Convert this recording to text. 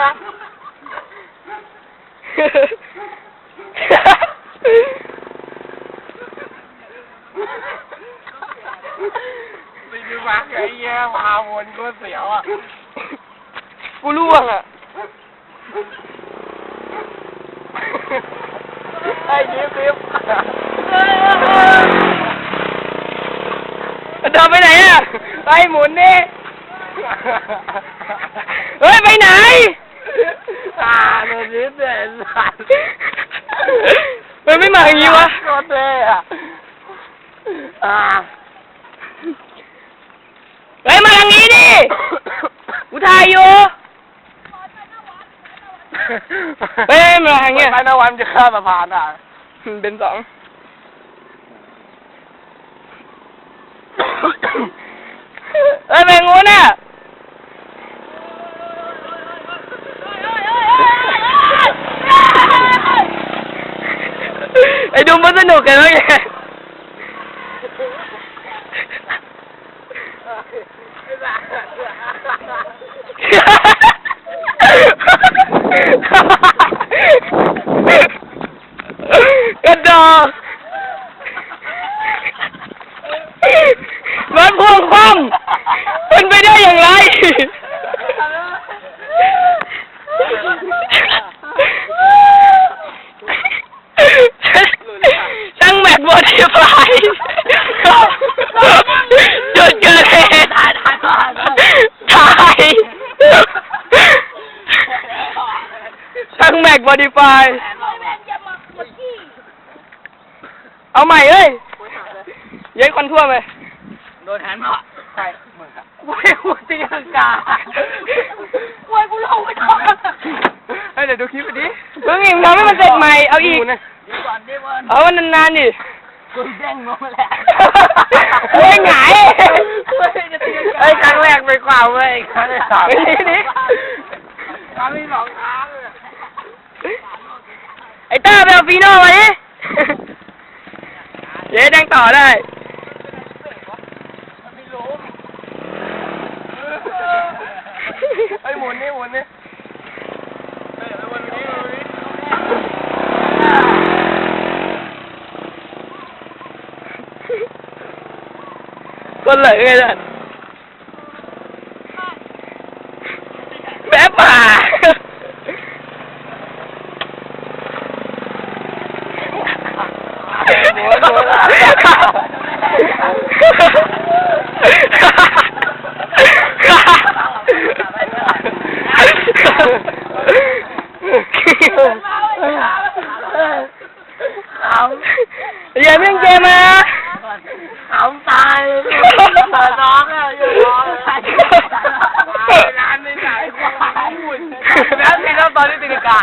ไปดูมักไอ้เหี้ยพาวนก็เสียวอะ กูล่วงอะ ไอ้ยิ้มยิ้มเดินไปไหนอะ ไปหมุนนี่ เฮ้ย ไปไหน อ่าโดนยิ้มเลยสัตว์เฮ้ยไม่มาอย่างนี้วะ โคตรเท่อะอ่าเฮ้ยมาทางนี้ดิ กูถ่ายอยู่ เฮ้ยมาทางเนี้ย ไปนวันจะข้ามสะพานอะ เป็นสองเฮ้ยไปงูน่ะไอ้ดูมันส นุกกันแล้วไง กระดอกมันพ่วงคว่ำเป็นไปได้อย่างไร ช่างแมทบอดี้ไฟ จุดเกิดเหตุตายช่างแม็กบอดี้ไฟเอาใหม่เอ้ยเย้ยควันทั่วไหมโดนแฮนด์มาใช่มึงอะกูให้กูตีลังกากูให้กูลงไปก่อนเฮ้ยเดี๋ยวดูคลิปไปดิเพิ่งอีกทำให้มันเสร็จใหม่ เอาอีกดูนะดีก่อนดิเวิร์นเอามันนานๆดิ กูแด้งลงมาแล้วเฮ้ยหงายไอ้ยครั้งแรกไปกว่าเว้ยครั้งที่สามเฮ้ยนี่ครั้งที่สองครั้งเลยไอ้ต้าไปเอาฟีโน่มาดิเย้แดงต่อได้ ไอ้ยหมุนนี่หมุนนี่เฮ้ยเอาหมุนนี่หมุนนี่ คนเหลือไงล่ะแบบป่าหมุนหมุนอาเพิ่งตายเลยน้องอะอยู่น้องายร้านในไหนควายแล้วทีแล้วตอนนี้ติดกา